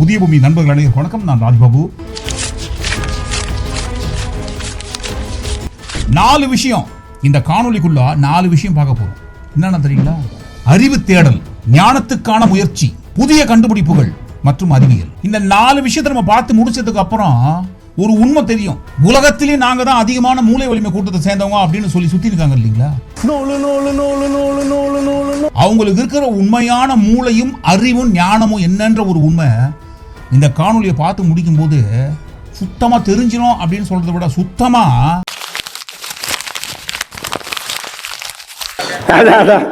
புதிய பூமி நண்பர்கள் அனைவருக்கும் வணக்கம். நான் ராஜ்பாபு. நாலு விஷயம். இந்த காணொளிக்குள்ள நாலு விஷயம் பார்க்க போறோம். என்னென்ன தெரியுங்களா? அறிவு தேடல் ஞானத்துக்கான முயற்சி புதிய கண்டுபிடிப்புகள் மற்றும் அறிவியல். இந்த நாலு விஷயத்தை நம்ம பார்த்து முடிச்சதுக்கு அப்புறம் ஒரு உண்மை தெரியும். உலகத்திலே நாங்க தான் அதிகமான மூளை வலிமை கூட்டத்தை சேர்ந்தவங்க அப்படின்னு சொல்லி சுத்தி இருக்காங்க இல்லைங்களா? அவங்களுக்கு இருக்கிற உண்மையான மூளையும் அறிவும் ஞானமும் என்னன்ற ஒரு உண்மை இந்த காணொலியை பார்த்து முடிக்கும் போது சுத்தமா தெரிஞ்சிடும் அப்படின்னு சொல்றதை விட சுத்தமா அதான்.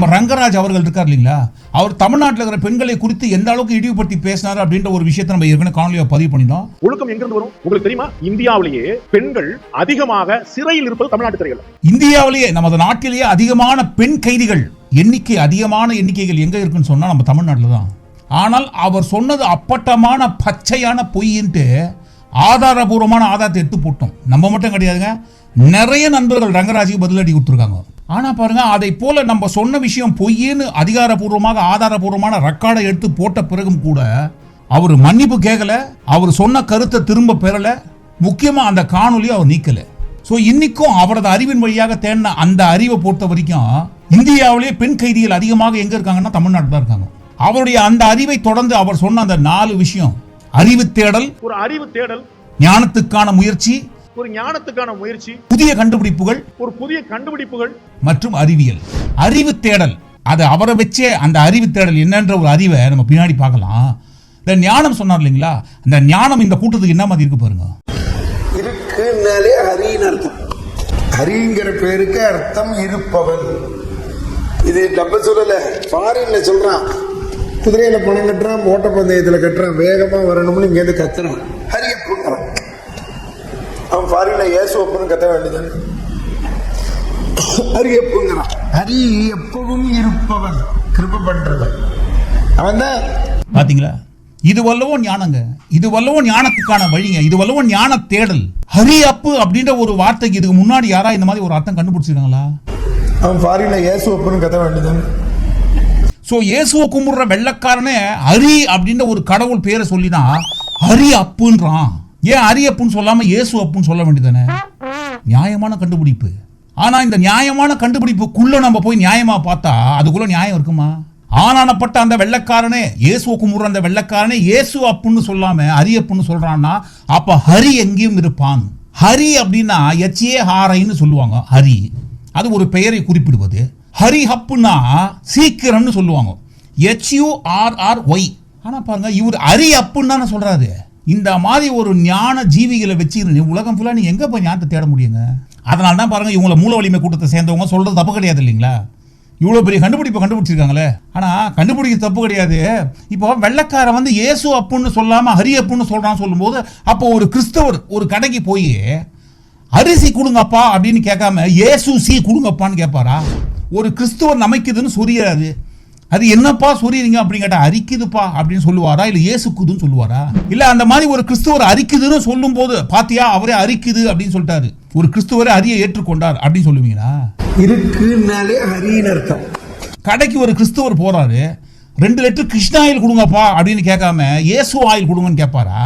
நம்ம ரங்கராஜ் அவர்கள் இருக்கார் இல்லைங்களா? அவர் தமிழ்நாட்டில் இருக்கிற பெண்களை குறித்து எந்த அளவுக்கு இழிவுபடுத்தி பேசினார் அப்படின்ற ஒரு விஷயத்தை நம்ம ஏற்கனவே காணொலியை பதிவு பண்ணிட்டோம். ஒழுக்கம் எங்கிருந்து வரும்? உங்களுக்கு தெரியுமா? இந்தியாவிலேயே பெண்கள் அதிகமாக சிறையில் இருப்பது தமிழ்நாட்டு சிறைகள். இந்தியாவிலேயே நமது நாட்டிலேயே அதிகமான பெண் கைதிகள் எண்ணிக்கை அதிகமான எண்ணிக்கைகள் எங்க இருக்குன்னு சொன்னா நம்ம தமிழ்நாட்டில் தான். ஆனால் அவர் சொன்னது அப்பட்டமான பச்சையான பொய்ன்ட்டு ஆதாரபூர்வமான ஆதாரத்தை எடுத்து போட்டோம். நம்ம மட்டும் கிடையாதுங்க நிறைய நண்பர்கள் ரங்கராஜுக்கு பதிலடி கொடுத்துருக்காங்க. ஆனா பாருங்க அதை போல நம்ம சொன்ன விஷயம் பொய்ன்னு அதிகாரப்பூர்வமாக ஆதாரபூர்வமான ரெக்கார்டை எடுத்து போட்ட பிறகும் கூட அவர் மன்னிப்பு கேட்கல அவர் சொன்ன கருத்தை திரும்ப பெறல முக்கியமா அந்த காணொலியை அவர் நீக்கல. ஸோ இன்னைக்கும் அவரது அறிவின் வழியாக தேடின அந்த அறிவை பொறுத்த வரைக்கும் இந்தியாவிலே பெண் கைதிகள் அதிகமாக எங்க இருக்காங்கன்னா தமிழ்நாட்டில் தான் இருக்காங்க. அவருடைய அந்த அறிவை தொடர்ந்து அவர் சொன்ன அந்த நாலு விஷயம் அறிவு தேடல் ஒரு அறிவு தேடல் ஞானத்துக்கான முயற்சி ஒரு ஞானத்துக்கான முயற்சி புதிய கண்டுபிடிப்புகள் ஒரு புதிய கண்டுபிடிப்புகள். மற்றும் அறிவியல். அறிவு தேடல். அது அவரை வச்சே அந்த அறிவு தேடல் என்னன்ற ஒரு அறிவை நம்ம பின்னாடி பார்க்கலாம். இந்த ஞானம் சொன்னார் இல்லைங்களா? அந்த ஞானம் இந்த கூட்டத்துக்கு என்ன மாதிரி இருக்கு பாருங்க. இருக்குன்னாலே ஹரின்னு அர்த்தம். ஹரிங்கிற பேருக்கு அர்த்தம் இருப்பவன். இது நம்ம சொல்லல ஃபாரின்ல சொல்றான். குதிரையில பணம் கட்டுறான் ஓட்டப்பந்தயத்துல கட்டுறான் வேகமா வரணும்னு இங்க இருந்து கத்துறான். ஏசு ஒப்புன்னு கத்த வேண்டியது ஹரியப்புங்கிறான் ஹரி எப்பவும் இருப்பவன். கிருப பண்றவன் அவன் தான் பாத்தீங்களா? இது வல்லவோ ஞானங்க. இது வல்லவோ ஞானத்துக்கான வழிங்க. இது வல்லவோ ஞான தேடல் ஹரி அப்பு அப்படின்ற ஒரு வார்த்தைக்கு இதுக்கு முன்னாடி யாரா இந்த மாதிரி ஒரு அர்த்தம் கண்டுபிடிச்சிருக்காங்களா? அவன் ஃபாரின்ல ஏசு ஒப்புன்னு கத்த வேண்டியது ஸோ இயேசுவை கும்பிடுற வெள்ளக்காரனே ஹரி அப்படின்ற ஒரு கடவுள் பேரை சொல்லி தான் ஹரி அப்புன்றான் ஏன் அரியப்புன்னு அப்புன்னு சொல்லாம இயேசு அப்புன்னு சொல்ல வேண்டியதானே நியாயமான கண்டுபிடிப்பு. ஆனா இந்த நியாயமான கண்டுபிடிப்புக்குள்ளே நம்ம போய் நியாயமா பார்த்தா அதுக்குள்ள நியாயம் இருக்குமா? ஆனானப்பட்ட அந்த வெள்ளக்காரனே இயேசுவை கும்பிடுற அந்த வெள்ளக்காரனே இயேசு அப்புன்னு சொல்லாம ஹரி அப்புன்னு சொல்றான்னா அப்ப ஹரி எங்கேயும் இருப்பான். ஹரி அப்படின்னா எச்ஏ ஹாரைன்னு சொல்லுவாங்க ஹரி. அது ஒரு பெயரை குறிப்பிடுவது. ஹரி ஹப்புன்னா சீக்கிரம்னு சொல்லுவாங்க. H U R R Y. ஆனா பாருங்க இவர் ஹரி அப்புன்னு தானே சொல்றாரு. இந்த மாதிரி ஒரு ஞான ஜீவிகளை வச்சு உலகம் ஃபுல்லாக நீ எங்கே போய் ஞானத்தை தேட முடியுங்க? அதனால தான் பாருங்க இவங்கள மூல வலிமை கூட்டத்தை சேர்ந்தவங்க சொல்கிறது தப்பு கிடையாது இல்லைங்களா? இவ்வளோ பெரிய கண்டுபிடிப்பை கண்டுபிடிச்சிருக்காங்களே. ஆனால் கண்டுபிடிக்க தப்பு கிடையாது. இப்போ வெள்ளைக்காரன் வந்து இயேசு அப்புன்னு சொல்லாமல் ஹரி அப்புன்னு சொல்கிறான்னு சொல்லும்போது அப்போ ஒரு கிறிஸ்தவர் ஒரு கடைக்கு போய் அரிசி கொடுங்கப்பா அப்படின்னு கேட்காம ஏசு சி கொடுங்கப்பான்னு கேட்பாரா? ஒரு கிறிஸ்துவர் நமைக்குதுன்னு சொல்லியாது அது என்னப்பா சொரியறீங்க அப்படின்னு கேட்டா அரிக்குதுப்பா அப்படின்னு சொல்லுவாரா? இல்ல இயேசுக்குதுன்னு சொல்லுவாரா? இல்ல அந்த மாதிரி ஒரு கிறிஸ்துவர் அரிக்குதுன்னு சொல்லும் போது பாத்தியா அவரே அரிக்குது அப்படின்னு சொல்லிட்டாரு. ஒரு கிறிஸ்துவரை அரியை ஏற்றுக்கொண்டார் அப்படின்னு சொல்லுவீங்களா? இருக்குன்னாலே ஹரின்னு அர்த்தம். கடைக்கு ஒரு கிறிஸ்துவர் போறாரு ரெண்டு லிட்டர் கிருஷ்ண ஆயில் கொடுங்கப்பா அப்படின்னு கேட்காம இயேசு ஆயில் கொடுங்கன்னு கேட்பாரா?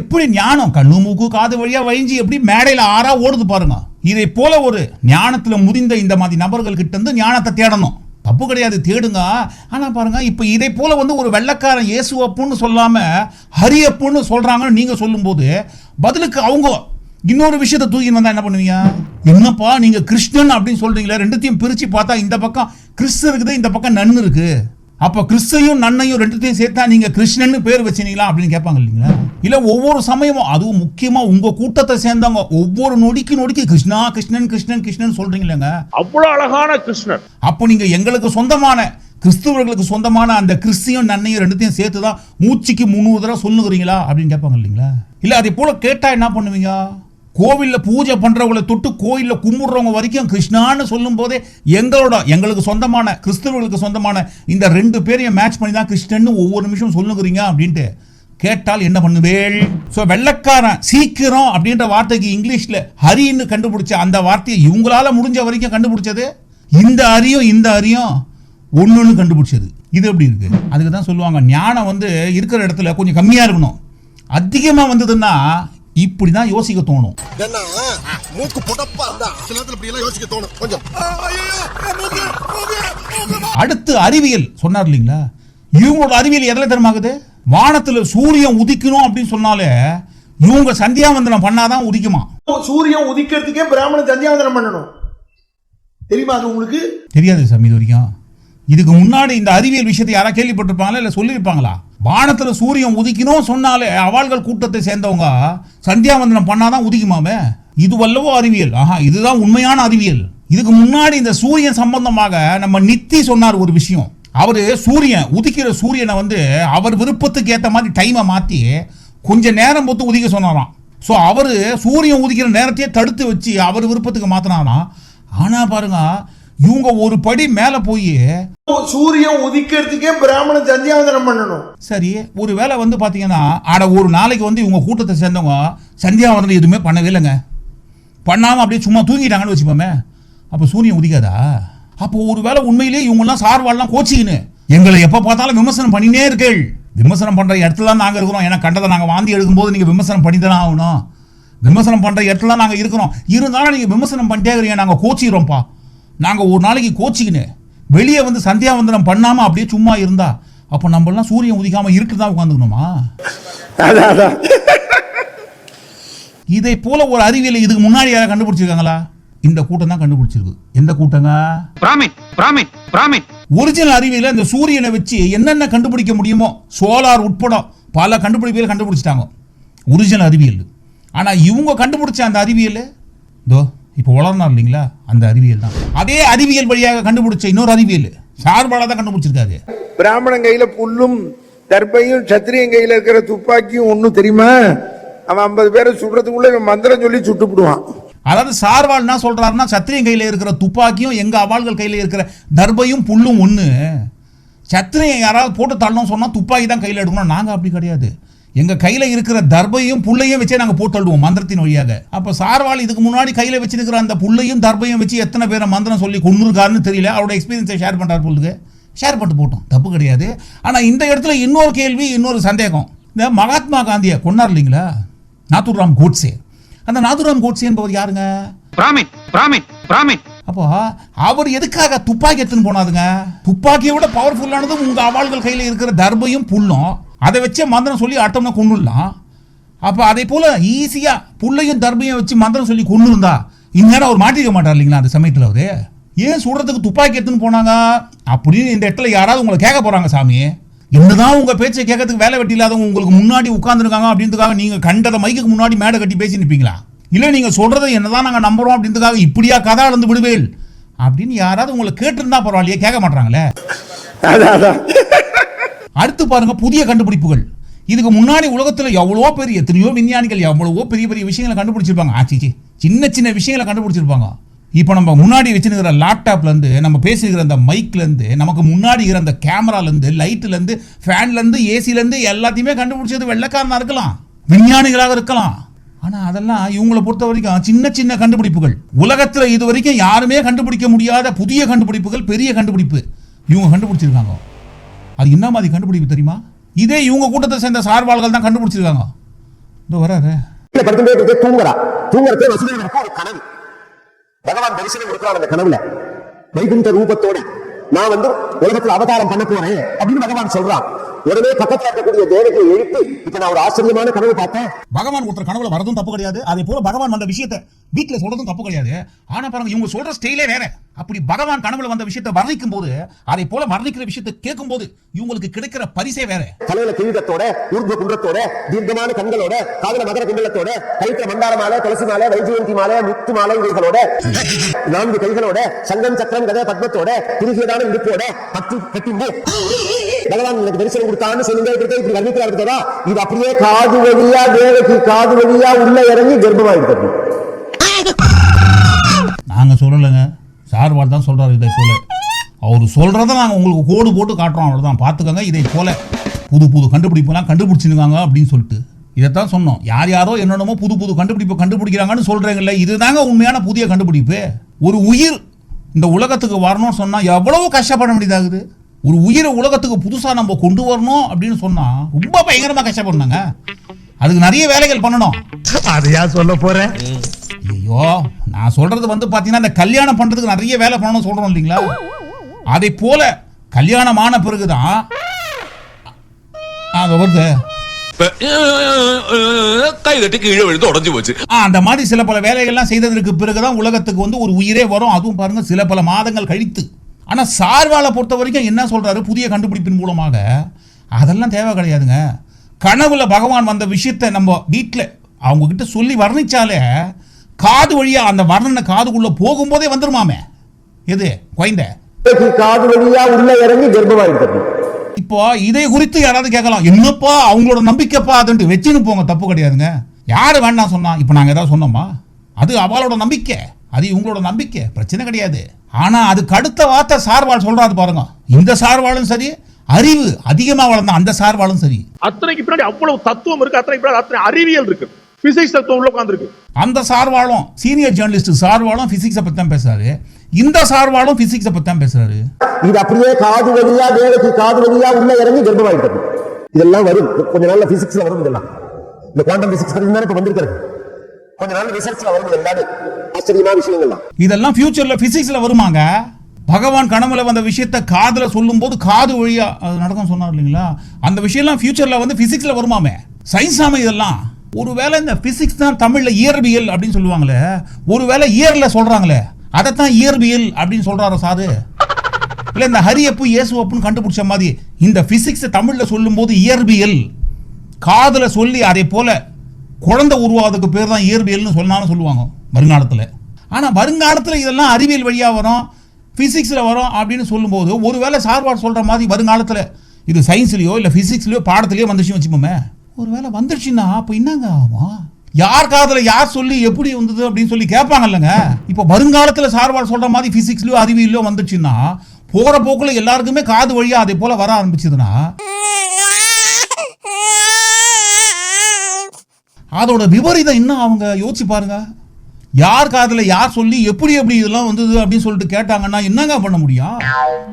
எப்படி ஞானம்? கண்ணு மூக்கு காது வழியா வழிஞ்சு எப்படி மேடையில ஆறா ஓடுது பாருங்க. இதை போல ஒரு ஞானத்துல முதிந்த இந்த மாதிரி நபர்கள் கிட்ட இருந்து ஞானத்தை தேடணும். தப்பு கிடையாது தேடுங்க. ஆனால் பாருங்க இப்போ இதை போல வந்து ஒரு வெள்ளக்காரன் இயேசு அப்புன்னு சொல்லாமல் ஹரி அப்புன்னு சொல்றாங்கன்னு சொல்லும்போது பதிலுக்கு அவங்க இன்னொரு விஷயத்தை தூக்கி வந்தால் என்ன பண்ணுவீங்க? என்னப்பா நீங்கள் கிருஷ்ணன் அப்படின்னு சொல்கிறீங்களே ரெண்டுத்தையும் பிரித்து பார்த்தா இந்த பக்கம் கிறிஸ்து இருக்குது இந்த பக்கம் நன்னு இருக்குது அப்ப கிறிஸ்தையும் நன்னையும் ரெண்டுத்தையும் சேர்த்தா நீங்க கிருஷ்ணன்னு பேர் வச்சினீங்களா அப்படின்னு கேட்பாங்க இல்லைங்களா? இல்ல ஒவ்வொரு சமயமும் அதுவும் முக்கியமா உங்க கூட்டத்தை சேர்ந்தவங்க ஒவ்வொரு நொடிக்கு நொடிக்கு கிருஷ்ணா கிருஷ்ணன் கிருஷ்ணன் கிருஷ்ணன் சொல்றீங்களேங்க அவ்வளவு அழகான கிருஷ்ணர் அப்போ நீங்க எங்களுக்கு சொந்தமான கிறிஸ்துவர்களுக்கு சொந்தமான அந்த கிறிஸ்தியும் நன்னையும் ரெண்டுத்தையும் சேர்த்து தான் மூச்சுக்கு முந்நூறு தடவை சொல்லுகிறீங்களா அப்படின்னு கேட்பாங்க இல்லைங்களா? இல்ல அதே போல கேட்டா என்ன பண்ணுவீங்க? கோவிலில் பூஜை பண்ணுறவங்களை தொட்டு கோயிலில் கும்பிடுறவங்க வரைக்கும் கிருஷ்ணான்னு சொல்லும் போதே எங்களோட எங்களுக்கு சொந்தமான கிறிஸ்தவர்களுக்கு சொந்தமான இந்த ரெண்டு பேரையும் மேட்ச் பண்ணி தான் கிருஷ்ணன்னு ஒவ்வொரு நிமிஷம் சொல்லுகிறீங்க அப்படின்ட்டு கேட்டால் என்ன பண்ணுவேள்? ஸோ வெள்ளக்காரன் சீக்கிரம் அப்படின்ற வார்த்தைக்கு இங்கிலீஷில் ஹரின்னு கண்டுபிடிச்ச அந்த வார்த்தையை இவங்களால முடிஞ்ச வரைக்கும் கண்டுபிடிச்சது? இந்த அரியும் இந்த அரியும் ஒன்று கண்டுபிடிச்சது. இது எப்படி இருக்கு? அதுக்கு தான் சொல்லுவாங்க ஞானம் வந்து இருக்கிற இடத்துல கொஞ்சம் கம்மியாக இருக்கணும். அதிகமாக வந்ததுன்னா இப்படி தான் யோசிக்க தோணும். ஏன்னா மூக்கு புடப்பா இருந்தா சில நேரத்துல இப்படி எல்லாம் யோசிக்க தோணும். கொஞ்சம். அடுத்து அறிவியல். சொன்னார் இல்லைங்களா? இவங்களோட அறிவியல் எதில் தரமாகுது வானத்துல சூரியன் உதிக்கணும் அப்படின்னு சொன்னாலே இவங்க சந்தியாவந்தனம் பண்ணாதான் உதிக்குமா? சூரியன் உதிக்கிறதுக்கே பிராமணன் சந்தியாவந்தனம் பண்ணணும். தெரியுமா அது உங்களுக்கு? தெரியாது சாமி இது வரைக்கும். இதுக்கு முன்னாடி இந்த அறிவியல் விஷயத்தை யாரா கேள்விப்பட்டிருப்பாங்களா? இல்ல சொல்லியிருப்பாங்களா? வானத்தில் சூரியன் உதிக்கணும் சொன்னாலே அவாள்கள் கூட்டத்தை சேர்ந்தவங்க சந்தியாவந்தனம் பண்ணாதான் உதிக்குமாமே? இது வல்லவோ அறிவியல். ஆஹா இதுதான் உண்மையான அறிவியல். இதுக்கு முன்னாடி இந்த சூரியன் சம்பந்தமாக நம்ம நித்தி சொன்னார் ஒரு விஷயம். அவர் சூரியன் உதிக்கிற சூரியனை வந்து அவர் விருப்பத்துக்கு ஏற்ற மாதிரி டைமை மாற்றி கொஞ்சம் நேரம் பொறுத்து உதிக்க சொன்னாராம். ஸோ அவர் சூரியன் உதிக்கிற நேரத்தையே தடுத்து வச்சு அவர் விருப்பத்துக்கு மாற்றினாராம் ஆனால் பாருங்க இவங்க ஒரு படி மேல போய் சூரியன் உதிக்கிறதுக்கே பிராமணன் சந்தியாவந்தனம் பண்ணணும். சரி ஒரு வேளை வந்து பாத்தீங்கன்னா ஆட ஒரு நாளைக்கு வந்து இவங்க கூட்டத்தை சேர்ந்தவங்க சந்தியாவந்தனம் எதுவுமே பண்ணவே இல்லைங்க. பண்ணாம அப்படியே சும்மா தூங்கிட்டாங்கன்னு வச்சுப்போமே அப்போ சூரியன் உதிக்காதா? அப்போ ஒரு வேளை உண்மையிலேயே இவங்கெல்லாம் சார்வாள்லாம் கோச்சிக்கின்னு. எங்களை எப்போ பார்த்தாலும் விமர்சனம் பண்ணினே இருக்கேள். விமர்சனம் பண்ற இடத்துல தான் நாங்க இருக்கிறோம். ஏன்னா கண்டதை நாங்க வாந்தி எடுக்கும்போது நீங்க விமர்சனம் பண்ணி தானே ஆகணும். விமர்சனம் பண்ற இடத்துல தான் நாங்க இருக்கிறோம். இருந்தாலும் நீங்க விமர்சனம் பண்ணிட்டே இருக்கிறீங்க நாங்க கோச்சிக்கிறோம்ப்பா. நாங்க ஒரு நாளைக்கு கோச்சிக்கின்னு வெளியே வந்து சந்தியாவந்தனம் பண்ணாம அப்படியே சும்மா இருந்தா அப்போ நம்மளாம் சூரியன் உதிக்காம இருட்டு தான் உட்காந்துக்கணுமா இதை போல ஒரு அறிவியலை இதுக்கு முன்னாடி யாராவது கண்டுபிடிச்சிருக்காங்களா? இந்த கூட்டம் தான் கண்டுபிடிச்சிருக்கு. எந்த கூட்டங்க? ஒரிஜினல் அறிவியல இந்த சூரியனை வச்சு என்னென்ன கண்டுபிடிக்க முடியுமோ சோலார் உட்பட பல கண்டுபிடிப்புகள் கண்டுபிடிச்சிட்டாங்க. ஒரிஜினல் அறிவியல். ஆனா இவங்க கண்டுபிடிச்ச அந்த அறிவியல் இதோ இப்போ வளர்னார் இல்லைங்களா? அந்த அறிவியல் தான். அதே அறிவியல் வழியாக கண்டுபிடிச்ச இன்னொரு அறிவியல். சார்பால தான் கண்டுபிடிச்சிருக்காரு. பிராமணன் கையில புல்லும் தர்பையும் சத்திரியன் கையில இருக்கிற துப்பாக்கியும் ஒண்ணும் தெரியுமா? அவன் ஐம்பது பேரை சுடுறதுக்குள்ள இவன் மந்திரம் சொல்லி சுட்டுப்பிடுவான். அதாவது சார்வாள் என்ன சொல்றாருன்னா சத்திரியன் கையில இருக்கிற துப்பாக்கியும் எங்க அவாள்கள் கையில இருக்கிற தர்பையும் புல்லும் ஒண்ணு. சத்திரியன் யாராவது போட்டு தள்ளணும் சொன்னா துப்பாக்கி தான் கையில எடுக்கணும். நாங்க அப்படி கிடையாது. எங்க கையில இருக்கிற தர்பையும் புல்லையும் வச்சே நாங்க போட்டு தள்ளுவோம் மந்திரத்தின் வழியாக. அப்ப சார்வாள் இதுக்கு முன்னாடி கையில வச்சிருக்கிற அந்த புல்லையும் தர்பையும் வச்சு எத்தனை பேரை மந்திரம் சொல்லி கொண்டிருக்காருன்னு தெரியல. அவரோட எக்ஸ்பீரியன்ஸை ஷேர் பண்றாரு பொழுது ஷேர் பண்ணிட்டு போட்டோம். தப்பு கிடையாது. ஆனா இந்த இடத்துல இன்னொரு கேள்வி இன்னொரு சந்தேகம். இந்த மகாத்மா காந்தியை கொண்டார் இல்லைங்களா? நாத்துராம் கோட்ஸே. அந்த நாதுராம் கோட்ஸே என்பவர் யாருங்க? பிராமின் பிராமின் பிராமின். அப்போ அவர் எதுக்காக துப்பாக்கி எடுத்துன்னு போனாதுங்க துப்பாக்கியை விட பவர்ஃபுல்லானது உங்க அவாள்கள் கையில இருக்கிற தர்பையும் புல்லும். அதை வச்சே மந்திரம் சொல்லி அடுத்தவனை கொண்டுடலாம் அப்போ அதே போல் ஈஸியாக புல்லையும் தர்மையும் வச்சு மந்திரம் சொல்லி கொண்டு இருந்தா இந்நேரம் அவர் மாட்டிக்க மாட்டார் இல்லைங்களா அந்த சமயத்தில் அவர்? ஏன் சுடுறதுக்கு துப்பாக்கி எடுத்துன்னு போனாங்க? அப்படின்னு இந்த இடத்துல யாராவது உங்களை கேட்க போகிறாங்க சாமி. என்னதான் உங்கள் பேச்சை கேட்கறதுக்கு வேலை வெட்டி இல்லாதவங்க உங்களுக்கு முன்னாடி உட்காந்துருக்காங்க அப்படின்றதுக்காக நீங்கள் கண்டதை மைக்குக்கு முன்னாடி மேடை கட்டி பேசி நிற்பீங்களா இல்லை நீங்கள் சொல்கிறத என்னதான் நாங்கள் நம்புகிறோம் அப்படின்றதுக்காக இப்படியா கதை அளந்து விடுவேல் அப்படின்னு யாராவது உங்களை கேட்டிருந்தா பரவாயில்லையே கேட்க மாட்டாங்களே அதான். அடுத்து பாருங்க புதிய கண்டுபிடிப்புகள். இதுக்கு முன்னாடி உலகத்தில் எவ்வளவோ பெரிய எத்தனையோ விஞ்ஞானிகள் எவ்வளவோ பெரிய பெரிய விஷயங்களை கண்டுபிடிச்சிருப்பாங்க. ஆச்சு சின்ன சின்ன விஷயங்களை கண்டுபிடிச்சிருப்பாங்க. இப்போ நம்ம முன்னாடி வச்சுருக்கிற லேப்டாப்லேருந்து நம்ம பேசிக்கிற அந்த மைக்லேருந்து நமக்கு முன்னாடி இருக்கிற அந்த கேமராலேருந்து லைட்லேருந்து ஃபேன்லேருந்து ஏசிலேருந்து எல்லாத்தையுமே கண்டுபிடிச்சது வெள்ளக்காரனாக இருக்கலாம். விஞ்ஞானிகளாக இருக்கலாம். ஆனால் அதெல்லாம் இவங்களை பொறுத்த வரைக்கும் சின்ன சின்ன கண்டுபிடிப்புகள். உலகத்தில் இது வரைக்கும் யாருமே கண்டுபிடிக்க முடியாத புதிய கண்டுபிடிப்புகள் பெரிய கண்டுபிடிப்பு இவங்க கண்டுபிடிச்சிருக்காங்க. அது என்ன மாதிரி கண்டுபிடிப்பு தெரியுமா? இதே இவங்க கூட்டத்தை சேர்ந்த சார்பாளர்கள் தான் கண்டுபிடிச்சிருக்காங்க. இதோ வராரு. படுத்து தூங்குறா. தூங்குறதே வசுதேவனுக்கு ஒரு கனவு. பகவான் தரிசனம் கொடுக்கிறான் அந்த கனவுல. வைகுண்ட ரூபத்தோட நான் வந்து உலகத்துல அவதாரம் பண்ண போறேன் அப்படின்னு பகவான் சொல்றான். உடனே பக்கத்துல இருக்கக்கூடிய தேவதையை எழுப்பி இப்ப நான் ஒரு ஆச்சரியமான கனவு பார்த்தேன். பகவான் ஒருத்தர் கனவுல வரதும் தப்பு கிடையாது. அதே போல பகவான் வந்த விஷயத்தை வீட்டுல சொல்றதும் தப்பு கிடையாது. ஆனா பாருங்க இவங்க சொல்ற ஸ்டைலே வேற. அப்படி பகவான் கனவுல வந்த விஷயத்தை வர்ணிக்கும் போது அதே போல வர்ணிக்கிற விஷயத்தை கேட்கும் போது இவங்களுக்கு கிடைக்கிற பரிசே வேற. தலையில கிரீடத்தோட ஊர்வ குன்றத்தோட தீர்க்கமான கண்களோட காதல மகர குண்டலத்தோட கழுத்துல மண்டார மாலை துளசி மாலை வைஜெயந்தி மாலை முத்து மாலை இவைகளோட நான்கு கைகளோட சங்கம் சக்கரம் கதை பத்மத்தோட திருகியதான இடுப்போட பத்து கட்டிண்டு பகவான் எனக்கு தரிசனம் கொடுத்தான்னு சொல்லுங்க இப்படி இருக்கிறதா இது அப்படியே காது வழியா தேவகி காது வழியா உள்ள இறங்கி கர்ப்பமா நாங்க சொல்லலைங்க. சார்வார் தான் சொல்றாரு இதை போல. அவர் சொல்றத நாங்க உங்களுக்கு கோடு போட்டு காட்டுறோம் அவ்வளவுதான். பார்த்துக்கோங்க இதை போல. புது புது கண்டுபிடிப்புலாம் கண்டுபிடிச்சிருக்காங்க அப்படின்னு சொல்லிட்டு. இதைத்தான் சொன்னோம். யார் யாரோ என்னென்னமோ புது புது கண்டுபிடிப்பு கண்டுபிடிக்கிறாங்கன்னு சொல்றீங்கல்ல இதுதாங்க உண்மையான புதிய கண்டுபிடிப்பு. ஒரு உயிர் இந்த உலகத்துக்கு வரணும்னு சொன்னா எவ்வளவு கஷ்டப்பட வேண்டியதாகுது ஒரு உயிரை உலகத்துக்கு புதுசா நம்ம கொண்டு வரணும் அப்படின்னு சொன்னா ரொம்ப பயங்கரமா கஷ்டப்படணுங்க அதுக்கு நிறைய வேலைகள் பண்ணணும் அதையா சொல்ல போறேன் ஐயோ நான் சொல்றது வந்து பாத்தீங்கன்னா இந்த கல்யாணம் பண்றதுக்கு நிறைய வேலை பண்ணணும்னு சொல்றோம் இல்லைங்களா அதை போல கல்யாணம் ஆன பிறகுதான் அது வருது கை கட்டி கீழே விழுந்து உடஞ்சு போச்சு. ஆ, அந்த மாதிரி சில பல வேலைகள்லாம் செய்ததற்கு பிறகுதான் உலகத்துக்கு வந்து ஒரு உயிரே வரும். அதுவும் பாருங்க சில பல மாதங்கள் கழித்து. ஆனா சார்வாலை பொறுத்த வரைக்கும் என்ன சொல்றாரு? புதிய கண்டுபிடிப்பின் மூலமாக. அதெல்லாம் தேவை கிடையாதுங்க. கனவுல பகவான் வந்த விஷயத்தை நம்ம வீட்டில் அவங்க கிட்ட சொல்லி வர்ணிச்சாலே காது வழியா அந்த வர்ணனை காதுக்குள்ள போகும்போதே வந்துருமாமே. எது? குழந்தை. காது வழியா உள்ள இறங்கி கர்ப்பமாயிடுது இப்போ இதை குறித்து யாராவது கேட்கலாம். என்னப்பா அவங்களோட நம்பிக்கைப்பா அதுன்ட்டு வச்சுன்னு போங்க. தப்பு கிடையாதுங்க. யாரு வேண்டாம் சொன்னா இப்போ நாங்கள் ஏதாவது சொன்னோமா? அது அவளோட நம்பிக்கை. அது இவங்களோட நம்பிக்கை. பிரச்சனை கிடையாது. ஆனால் அதுக்கு அடுத்த வார்த்தை சார்வாள் சொல்றாரு பாருங்க. இந்த சார்வாளும் சரி அறிவு அதிகமாக வளர்ந்த அந்த சார்வாளும் சரி. அத்தனைக்கு பின்னாடி அவ்வளவு தத்துவம் இருக்கு. அத்தனை பின்னாடி அத்தனை அறிவியல் இருக்கு. பிசிக்ஸ் தத்துவம் உள்ள உட்கார்ந்திருக்கு. அந்த சார்வாளும் சீனியர் ஜேர்னலிஸ்ட் சார்வாளும் பிசிக்ஸை பத்தி தான் பேசுறாரு. இந்த சார்வாளும் பிசிக்ஸை பத்தி தான் பேசுறாரு. இது அப்படியே காது வழியா வேலைக்கு காது வழியா உள்ள இறங்கி கர்ப்பமாயிட்டது இதெல்லாம் வரும். கொஞ்ச நாள்ல பிசிக்ஸ்ல வரும் இதெல்லாம். இந்த குவாண்டம் பிசிக்ஸ் பத்தி இப்ப வந்திருக்கிறது கொஞ்ச நாள் ரிசர்ச்ல வரும் எல்லாமே. ஆச்சரியமான விஷயங்கள்லாம். இதெல்லாம் ஃபியூச்சர்ல பிசிக்ஸ்ல வருமாங்க? பகவான் கனவுல வந்த விஷயத்த காதுல சொல்லும்போது காது வழியா அது நடக்கும் சொன்னார் இல்லைங்களா? அந்த விஷயம்லாம் ஃபியூச்சர்ல வந்து பிசிக்ஸ்ல வருமாமே? சயின்ஸ் ஆமே இதெல்லாம். ஒருவேளை இந்த பிசிக்ஸ் தான் தமிழில் இயற்பியல் அப்படின்னு சொல்லுவாங்களே ஒருவேளை இயர்ல சொல்றாங்களே அதைத்தான் இயற்பியல் அப்படின்னு சொல்றாரு சாரு இல்லை இந்த ஹரியப்பு இயேசுவப்புன்னு கண்டுபிடிச்ச மாதிரி இந்த ஃபிசிக்ஸை தமிழில் சொல்லும்போது இயற்பியல். காதில் சொல்லி அதே போல குழந்தை உருவாததுக்கு பேர் தான் இயற்பியல்னு சொன்னாலும் சொல்லுவாங்க வருங்காலத்தில். ஆனால் வருங்காலத்தில் இதெல்லாம் அறிவியல் வழியாக வரும் ஃபிசிக்ஸில் வரும் அப்படின்னு சொல்லும்போது ஒருவேளை சார்பாடு சொல்கிற மாதிரி வருங்காலத்தில் இது சயின்ஸ்லையோ இல்லை ஃபிசிக்ஸ்லையோ பாடத்துலையோ வந்துச்சுன்னு வச்சுப்போமே ஒருவேளை வந்துருச்சுன்னா அப்போ என்னங்க ஆகும்? யார் காதில் யார் சொல்லி எப்படி வந்தது அப்படின்னு சொல்லி கேட்பாங்கல்லங்க. இப்போ வருங்காலத்தில் சார்வால் சொல்கிற மாதிரி ஃபிசிக்ஸ்லையோ அறிவியலையோ வந்துச்சுன்னா போகிற போக்கில் எல்லாருக்குமே காது வழியாக அதே போல் வர ஆரம்பிச்சதுன்னா? அதோட விபரீதம் இன்னும் அவங்க யோசிச்சு பாருங்க. யார் காதுல யார் சொல்லி எப்படி எப்படி இதெல்லாம் வந்தது அப்படின்னு சொல்லிட்டு கேட்டாங்கன்னா என்னங்க பண்ண முடியும்?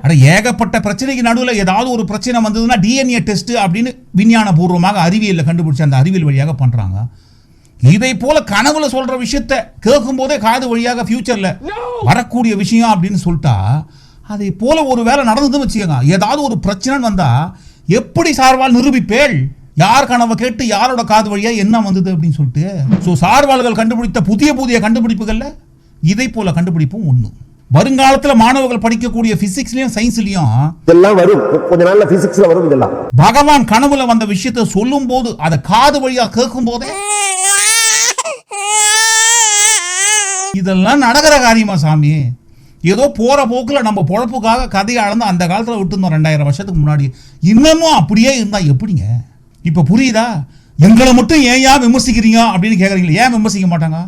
அட ஏகப்பட்ட பிரச்சனைக்கு நடுவில் ஏதாவது ஒரு பிரச்சனை வந்ததுன்னா டிஎன்ஏ டெஸ்ட் அப்படின்னு விஞ்ஞான பூர்வமாக அறிவியலில் கண்டுபிடிச்ச அந்த அறிவியல் வழியாக பண்றாங்க. இதை போல கனவுல சொல்ற விஷயத்த கேட்கும் போதே காது வழியாக ஃபியூச்சர்ல வரக்கூடிய விஷயம் அப்படின்னு சொல்லிட்டா அதை போல ஒரு வேலை நடந்ததுன்னு வச்சுக்கோங்க. ஏதாவது ஒரு பிரச்சனை வந்தா எப்படி சார்வால் நிரூபிப்பேள்? யார் கனவை கேட்டு யாரோட காது வழியா என்ன வந்தது அப்படின்னு சொல்லிட்டு ஸோ சார்வாள்கள் கண்டுபிடித்த புதிய புதிய கண்டுபிடிப்புகள்ல இதை போல கண்டுபிடிப்பும் ஒண்ணு. வருங்காலத்துல மாணவர்கள் படிக்கக்கூடிய பிசிக்ஸ்லயும் சயின்ஸ்லயும் இதெல்லாம் வரும். கொஞ்ச நாள்ல பிசிக்ஸ்ல வரும் இதெல்லாம். பகவான் கனவுல வந்த விஷயத்தை சொல்லும் போது அதை காது வழியா கேட்கும் போதே இதெல்லாம் நடக்கிற காரியமா சாமி? ஏதோ போற போக்குல நம்ம பொழப்புக்காக கதையை அளந்து அந்த காலத்துல விட்டுருந்தோம் ரெண்டாயிரம் வருஷத்துக்கு முன்னாடி. இன்னமும் அப்படியே இருந்தா எப்படிங்க? இப்ப புரியுதா? எங்களை மட்டும் ஏன் ஏன் விமர்சிக்கிறீங்க அப்படின்னு கேக்குறீங்களா ஏன் விமர்சிக்க மாட்டாங்க?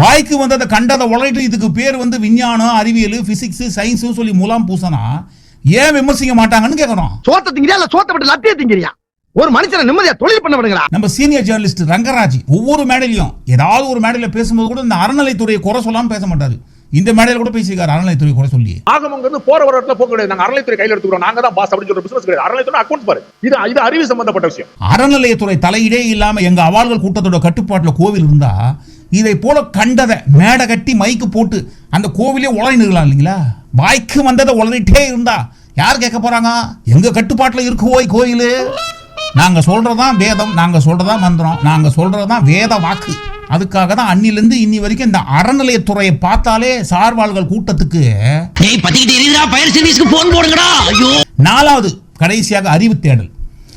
வாய்க்கு வந்ததை கண்டதை உழைட்டு இதுக்கு பேர் வந்து விஞ்ஞானம் அறிவியல் பிசிக்ஸ் சயின்ஸ் சொல்லி முலாம் பூசனா ஏன் விமர்சிக்க மாட்டாங்கன்னு கேக்குறோம். சோத்த திங்கிறியா இல்ல சோத்த விட்டு லத்திய திங்கிறியா? ஒரு மனுஷனை நிம்மதியா தொழில் பண்ண விடுங்களா? நம்ம சீனியர் ஜேர்னலிஸ்ட் ரங்கராஜ் ஒவ்வொரு மேடையிலையும் ஏதாவது ஒரு மேடையில பேசும்போது கூட இந்த அறநிலைத்துறையை குறை சொல்லாம பேச மாட்டாரு. இந்த மேடையில கூட பேசியிருக்காரு அறநிலைத்துறை குறை சொல்லி ஆகமங்கிறது போற வர இடத்துல போக கிடையாது. நாங்க அறநிலைத்துறை கையில எடுத்துக்கிறோம். நாங்க தான் பாஸ் அப்படின்னு சொல்ற பிசினஸ் கிடையாது. அறநிலைத்துறை அக்கௌண்ட் பாரு. இது இது அறிவு சம்பந்தப்பட்ட விஷயம். அறநிலையத்துறை தலையீடே இல்லாம எங்க அவாள்கள் கூட்டத்தோட கட்டுப்பாட்டுல கோவில் இருந்தா இதை போல கண்டதை மேடை கட்டி மைக்கு போட்டு அந்த கோவிலே உளறினுக்கலாம் இல்லைங்களா? வாய்க்கு வந்ததை உளறிட்டே இருந்தா யார் கேட்க போறாங்க? எங்க கட்டுப்பாட்டுல இருக்கு ஓய் கோயில்? நாங்க சொல்றதுதான் வேதம் நாங்க சொல்றதுதான் மந்திரம் நாங்க சொல்றதுதான் வேத வாக்கு. அதுக்காக தான் அன்னிலிருந்து இன்னி வரைக்கும் இந்த அறநிலையத்துறையை பார்த்தாலே சார்வாள்கள் கூட்டத்துக்கு ஃபயர் சர்வீஸ்க்கு போன் போடுங்கடா. ஐயோ. நாலாவது கடைசியாக அறிவு தேடல்.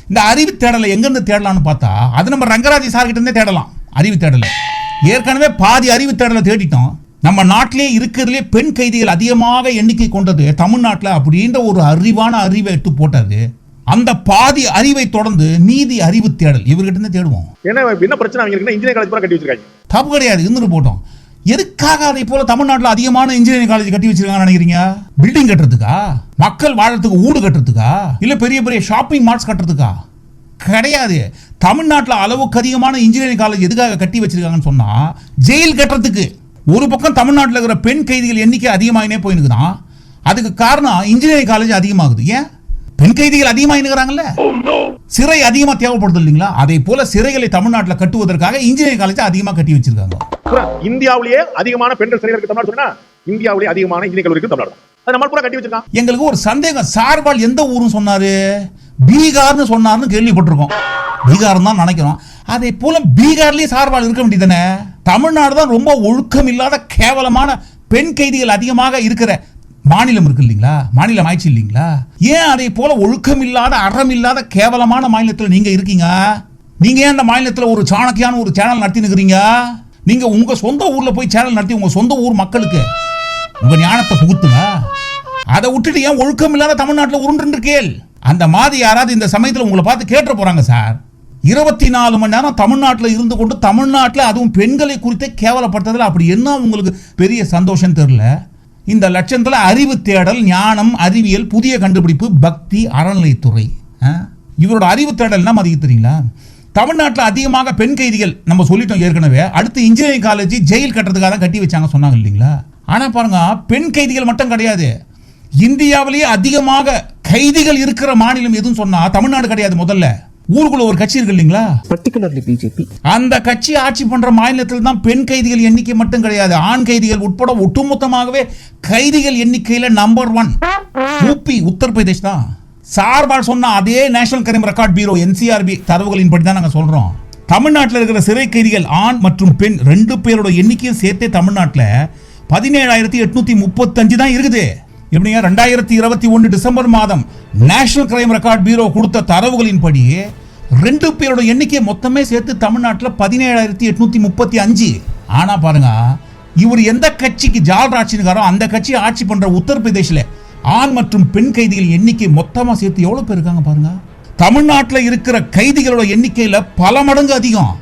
இந்த அறிவு தேடலை எங்கேருந்து தேடலாம்னு பார்த்தா அது நம்ம ரங்கராஜ் சார் கிட்ட இருந்தே தேடலாம் அறிவு தேடலை. ஏற்கனவே பாதி அறிவு தேடலை தேடிட்டோம். நம்ம நாட்டிலே இருக்கிறதுலே பெண் கைதிகள் அதிகமாக எண்ணிக்கை கொண்டது தமிழ்நாட்டில் அப்படின்ற ஒரு அறிவான அறிவை எடுத்து போட்டது. அந்த பாதி அறிவை தொடர்ந்து மீதி அறிவு தேடல். இவர்கிட்ட இருந்தே தேடுவோம். என்ன என்ன பிரச்சனை அவங்க இன்ஜினியர் காலேஜ் கட்டி வச்சிருக்காங்க. தப்பு கிடையாது. இருந்துட்டு போட்டோம். எதுக்காக அதை போல தமிழ்நாட்டில் அதிகமான இன்ஜினியரிங் காலேஜ் கட்டி வச்சிருக்காங்கன்னு நினைக்கிறீங்க? பில்டிங் கட்டுறதுக்கா? மக்கள் வாழறதுக்கு ஊடு கட்டுறதுக்கா? இல்ல பெரிய பெரிய ஷாப்பிங் மால்ஸ் கட்டுறதுக்கா? கிடையாது. தமிழ்நாட்டில் அளவுக்கு அதிகமான இன்ஜினியரிங் காலேஜ் எதுக்காக கட்டி வச்சிருக்காங்கன்னு சொன்னா ஜெயில் கட்டுறதுக்கு. ஒரு பக்கம் தமிழ்நாட்டில் இருக்கிற பெண் கைதிகள் எண்ணிக்கை அதிகமாகினே போயிருக்குதான் அதுக்கு காரணம் இன்ஜினியரிங் காலேஜ் அதிகமாகுது. ஏன்? பெண் கைதிகள் அதிகமாக இருக்கிறாங்கல்ல சிறை அதிகமாக தேவைப்படுது இல்லைங்களா? அதே போல சிறைகளை தமிழ்நாட்டில் கட்டுவதற்காக இன்ஜினியரிங் காலேஜ் அதிகமாக கட்டி வச்சிருக்காங்க. இந்தியாவிலேயே அதிகமான பெண்கள் சிறையில் இருக்கு தமிழ்நாடு சொன்னா இந்தியாவிலேயே அதிகமான இந்திய கல்லூரி இருக்கு தமிழ்நாடு. அது நம்ம பூரா கட்டி வச்சிருக்கான். எங்களுக்கு ஒரு சந்தேகம். சார்பால் எந்த ஊரும் சொன்னாரு? பீகார்னு சொன்னார்னு கேள்விப்பட்டிருக்கோம். பீகார் தான் நினைக்கிறோம். அதே போல பீகார்லயே சார்பால் இருக்க வேண்டியதானே தமிழ்நாடு தான் ரொம்ப ஒழுக்கம் இல்லாத கேவலமான பெண் கைதிகள் அதிகமாக இருக்கிற மாநிலம் இருக்கு இல்லைங்களா? மாநிலம் ஆயிடுச்சு இல்லைங்களா? ஏன் அதே போல ஒழுக்கம் இல்லாத அறம் இல்லாத கேவலமான மாநிலத்தில் நீங்க இருக்கீங்க? நீங்க ஏன் அந்த மாநிலத்தில் ஒரு சாணக்கியான ஒரு சேனல் நடத்தி நிற்கிறீங்க நீங்க உங்க சொந்த ஊர்ல போய் சேனல் நடத்தி உங்க சொந்த ஊர் மக்களுக்கு உங்க ஞானத்தை புகுத்துங்க அதை விட்டுட்டு ஏன் ஒழுக்கம் இல்லாத தமிழ்நாட்டில் உருண்டு கேள் அந்த மாதிரி யாராவது இந்த சமயத்தில் உங்களை பார்த்து கேட்டு போறாங்க சார். இருபத்தி நாலு மணி நேரம் தமிழ்நாட்டில் இருந்து கொண்டு தமிழ்நாட்டில் அதுவும் பெண்களை குறித்தே கேவலப்படுத்துறதுல அப்படி என்ன உங்களுக்கு பெரிய சந்தோஷம் தெரியல? இந்த லட்சத்தில் அறிவு தேடல் ஞானம் அறிவியல் புதிய கண்டுபிடிப்பு பக்தி அறநிலைத்துறை ஆ? இவரோட அறிவு தேடல் மதிக்க தெரியுங்களா? தமிழ்நாட்டில் அதிகமாக பெண் கைதிகள் நம்ம சொல்லிட்டோம் ஏற்கனவே. அடுத்து இன்ஜினியரிங் காலேஜ் ஜெயில் கட்டுறதுக்காக தான் கட்டி வச்சாங்க சொன்னாங்க இல்லைங்களா? ஆனால் பாருங்க பெண் கைதிகள் மட்டும் கிடையாது. இந்தியாவிலேயே அதிகமாக கைதிகள் இருக்கிற மாநிலம் எதுன்னு சொன்னால் தமிழ்நாடு கிடையாது முதல்ல. ஊருக்குள்ள ஒரு கட்சி இருக்கு இல்லைங்களா? Particularly BJP. அந்த கட்சி ஆட்சி பண்ற மாநிலத்தில் தான் பெண் கைதிகள் எண்ணிக்கை மட்டும் கிடையாது. ஆண் கைதிகள் உட்பட ஒட்டுமொத்தமாகவே கைதிகள் எண்ணிக்கையில நம்பர் ஒன் யூபி உத்தரப்பிரதேஷ் தான். சார்பால் சொன்ன அதே national crime record bureau NCRB தரவுகளின்படி தான் நாங்க சொல்றோம். தமிழ்நாட்டில் இருக்கிற சிறை கைதிகள் ஆண் மற்றும் பெண் ரெண்டு பேரோட எண்ணிக்கையும் சேர்த்தே தமிழ்நாட்டில் பதினேழாயிரத்தி எட்நூத்தி முப்பத்தஞ்சு தான் இருக்குது. எப்படிங்க? ரெண்டாயிரத்தி இருபத்தி ஒன்று டிசம்பர் மாதம் நேஷனல் கிரைம் ரெக்கார்ட் பீரோ கொடுத்த தரவுகளின்படி ரெண்டு பேரோட எண்ணிக்கை மொத்தமே சேர்த்து தமிழ்நாட்டில் பதினேழாயிரத்தி எட்நூத்தி முப்பத்தி அஞ்சு. ஆனா பாருங்க இவர் எந்த கட்சிக்கு ஜால் ஆட்சினுக்காரோ அந்த கட்சி ஆட்சி பண்ற உத்தரப்பிரதேசில் ஆண் மற்றும் பெண் கைதிகள் எண்ணிக்கை மொத்தமாக சேர்த்து எவ்வளோ பேர் இருக்காங்க பாருங்க? தமிழ்நாட்டில் இருக்கிற கைதிகளோட எண்ணிக்கையில் பல மடங்கு அதிகம்.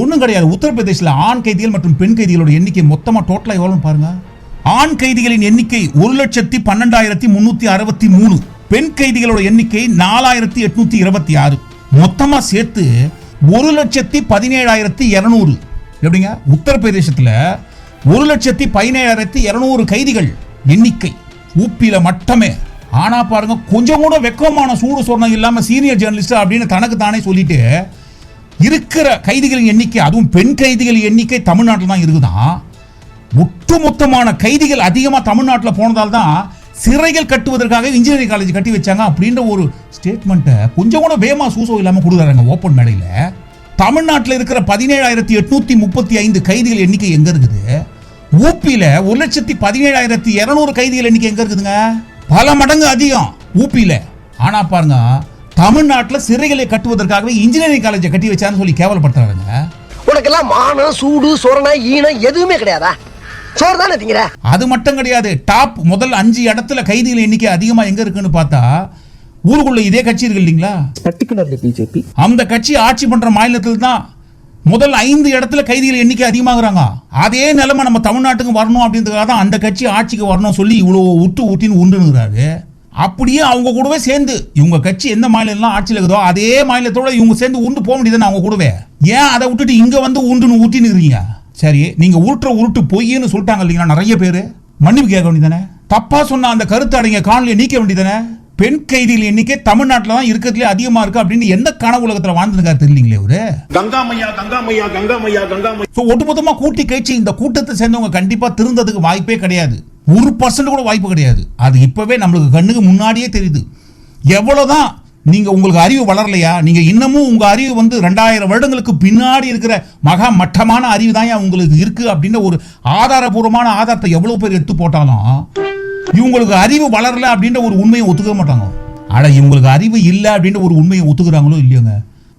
ஒன்றும் கிடையாது. உத்தரப்பிரதேசில் ஆண் கைதிகள் மற்றும் பெண் கைதிகளோட எண்ணிக்கை மொத்தமாக டோட்டலாக எவ்வளோன்னு பாருங்கள் ஆண் கைதிகளின் எண்ணிக்கை ஒரு லட்சத்தி பன்னெண்டாயிரத்தி முன்னூத்தி அறுபத்தி மூணு. பெண் கைதிகளோட எண்ணிக்கை நாலாயிரத்தி எட்நூத்தி இருபத்தி ஆறு. மொத்தமா சேர்த்து ஒரு லட்சத்தி பதினேழாயிரத்தி இருநூறு. எப்படிங்க? உத்தரப்பிரதேசத்தில் ஒரு லட்சத்தி பதினேழாயிரத்தி இருநூறு கைதிகள் எண்ணிக்கை. ஊப்பியில மட்டுமே. ஆனா பாருங்க கொஞ்சம் கூட வெக்கமான சூடு சொன்ன இல்லாம சீனியர் ஜேர்னலிஸ்ட் அப்படின்னு தனக்கு தானே சொல்லிட்டு இருக்கிற கைதிகளின் எண்ணிக்கை அதுவும் பெண் கைதிகள் எண்ணிக்கை தமிழ்நாட்டில் தான் இருக்குதான். ஒட்டுமொத்தமான கைதிகள் அதிகமாக தமிழ்நாட்டில் போனதால் தான் சிறைகள் கட்டுவதற்காக இன்ஜினியரிங் காலேஜ் கட்டி வச்சாங்க அப்படின்ற ஒரு ஸ்டேட்மெண்ட்டை கொஞ்சம் கூட வேமா சூசோ இல்லாமல் கொடுக்குறாங்க ஓப்பன் மேடையில். தமிழ்நாட்டில் இருக்கிற பதினேழாயிரத்தி எட்நூத்தி முப்பத்தி ஐந்து கைதிகள் எண்ணிக்கை எங்கே இருக்குது? ஊப்பியில ஒரு லட்சத்தி பதினேழாயிரத்தி இரநூறு கைதிகள் எண்ணிக்கை எங்கே இருக்குதுங்க? பல மடங்கு அதிகம் ஊபியில் ஆனால் பாருங்க தமிழ்நாட்டில் சிறைகளை கட்டுவதற்காகவே இன்ஜினியரிங் காலேஜை கட்டி வச்சான்னு சொல்லி கேவலப்படுத்துறாங்க உனக்கெல்லாம் மானம் சூடு சொரணை ஈனம் எதுவுமே கிடையாதா? சோறு தானே திங்கிற? அது மட்டும் கிடையாது. டாப் முதல் அஞ்சு இடத்துல கைதிகள் எண்ணிக்கை அதிகமா எங்க இருக்குன்னு பார்த்தா ஊருக்குள்ள இதே கட்சி இருக்கு இல்லைங்களா? BJP. அந்த கட்சி ஆட்சி பண்ற மாநிலத்தில் தான் முதல் ஐந்து இடத்துல கைதிகள் எண்ணிக்கை அதிகமாகறாங்க. அதே நிலைமை நம்ம தமிழ்நாட்டுக்கு வரணும் அப்படின்றதுக்காக தான் அந்த கட்சி ஆட்சிக்கு வரணும் சொல்லி இவ்வளோ உத்து ஊத்தின்னு உண்டுனுங்கிறாரு அப்படியே அவங்க கூடவே சேர்ந்து இவங்க கட்சி எந்த மாநிலம்லாம் ஆட்சியில் இருக்குதோ அதே மாநிலத்தோட இவங்க சேர்ந்து உண்டு போக முடியுதுன்னு அவங்க கூடவே. ஏன் அதை விட்டுட்டு இங்க வந்து உண்டுன்னு ஊட்டின்னு இருக்கீங்க? சரி நீங்க உருட்டுற உருட்டு பொய்ன்னு சொல்லிட்டாங்க இல்லைங்களா நிறைய பேர். மன்னிப்பு கேட்க வேண்டியதானே தப்பா சொன்ன அந்த கருத்து அடங்கிய காணொலியை நீக்க வேண்டியதானே பெண் கைதிகள் எண்ணிக்கை தமிழ்நாட்டில் தான் இருக்கிறதுலே அதிகமா இருக்கு அப்படின்னு எந்த கனவு உலகத்தில் வாழ்ந்துருக்காரு தெரியலீங்களே அவரு கங்காமையா கங்காமையா கங்காமையா கங்காமையா ஸோ ஒட்டுமொத்தமாக கூட்டி கழிச்சு இந்த கூட்டத்தை சேர்ந்தவங்க கண்டிப்பாக திருந்ததுக்கு வாய்ப்பே கிடையாது. ஒரு பர்சன்ட் கூட வாய்ப்பு கிடையாது. அது இப்போவே நம்மளுக்கு கண்ணுக்கு முன்னாடியே தெரியுது. எவ்வளோதான் நீங்கள் உங்களுக்கு அறிவு வளரலையா? நீங்கள் இன்னமும் உங்கள் அறிவு வந்து ரெண்டாயிரம் வருடங்களுக்கு பின்னாடி இருக்கிற மகா மட்டமான அறிவு தான் உங்களுக்கு இருக்கு அப்படின்ற ஒரு ஆதாரபூர்வமான ஆதாரத்தை எவ்வளோ பேர் எடுத்து போட்டாலும் இவங்களுக்கு அறிவு வளரல அப்படின்ற ஒரு உண்மையை ஒத்துக்க மாட்டாங்க. ஆனா இவங்களுக்கு அறிவு இல்லை அப்படின்ற ஒரு உண்மையை ஒத்துக்கிறாங்களோ இல்லையோங்க?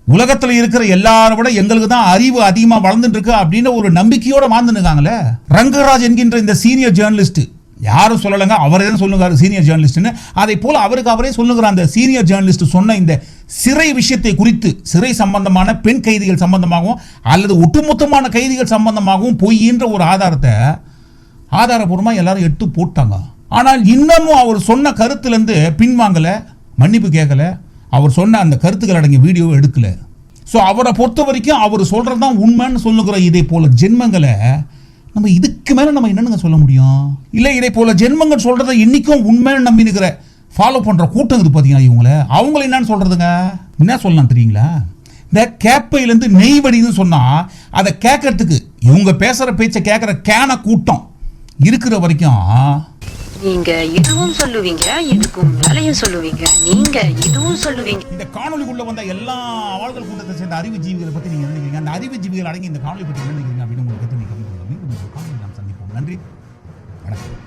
உலகத்துல இருக்கிற எல்லாரும் விட எங்களுக்கு தான் அறிவு அதிகமா வளர்ந்துட்டு இருக்கு அப்படின்ற ஒரு நம்பிக்கையோட வாழ்ந்துருக்காங்களே ரங்கராஜ் என்கின்ற இந்த சீனியர் ஜேர்னலிஸ்ட் யாரும் சொல்லலைங்க அவரே தான் சொல்லுங்கிறார் சீனியர் ஜேர்னலிஸ்ட்னு அதை போல் அவருக்கு அவரே சொல்லுங்கிற அந்த சீனியர் ஜேர்னலிஸ்ட் சொன்ன இந்த சிறை விஷயத்தை குறித்து சிறை சம்பந்தமான பெண் கைதிகள் சம்பந்தமாகவும் அல்லது ஒட்டுமொத்தமான கைதிகள் சம்பந்தமாகவும் பொய்ன்ற ஒரு ஆதாரத்தை ஆதாரபூர்வமாக எல்லாரும் எடுத்து போட்டாங்க. ஆனால் இன்னமும் அவர் சொன்ன கருத்துலேருந்து பின்வாங்கலை மன்னிப்பு கேட்கல அவர் சொன்ன அந்த கருத்துக்கள் அடங்கிய வீடியோ எடுக்கலை. ஸோ அவரை பொறுத்த வரைக்கும் அவர் சொல்கிறது தான் உண்மைன்னு சொல்லுகிற இதே போல் ஜென்மங்களை நம்ம இதுக்கு மேல நம்ம என்னங்க சொல்ல முடியும்? இல்ல இதை போல ஜென்மங்கள் சொல்றதை இன்னைக்கும் உண்மைன்னு நம்பி நிற்கிற ஃபாலோ பண்ற கூட்டம் இது பாத்தீங்களா இவங்கள? அவங்கள என்னன்னு சொல்றதுங்க? என்ன சொல்லலாம் தெரியுங்களா? இந்த கேப்பையிலேருந்து நெய் வடின்னு சொன்னா அதை கேட்கறதுக்கு இவங்க பேசுற பேச்சை கேட்குற கேன கூட்டம் இருக்கிற வரைக்கும் நீங்க இதுவும் சொல்லுவீங்க இதுக்கும் சொல்லுவீங்க. நீங்க இதுவும் சொல்லுவீங்க. இந்த காணொலிக்குள்ள வந்த எல்லா ஆள்கள் கூட்டத்தை சேர்ந்த அறிவு ஜீவிகளை பத்தி நீங்க நினைக்கிறீங்க. அந்த அறிவு ஜீவிகள் அடங்கி இந்த காணொலி பத்தி நினைக்கிறீங்க அப்படின்னு உங்களுக்கு நன்றி. வணக்கம்.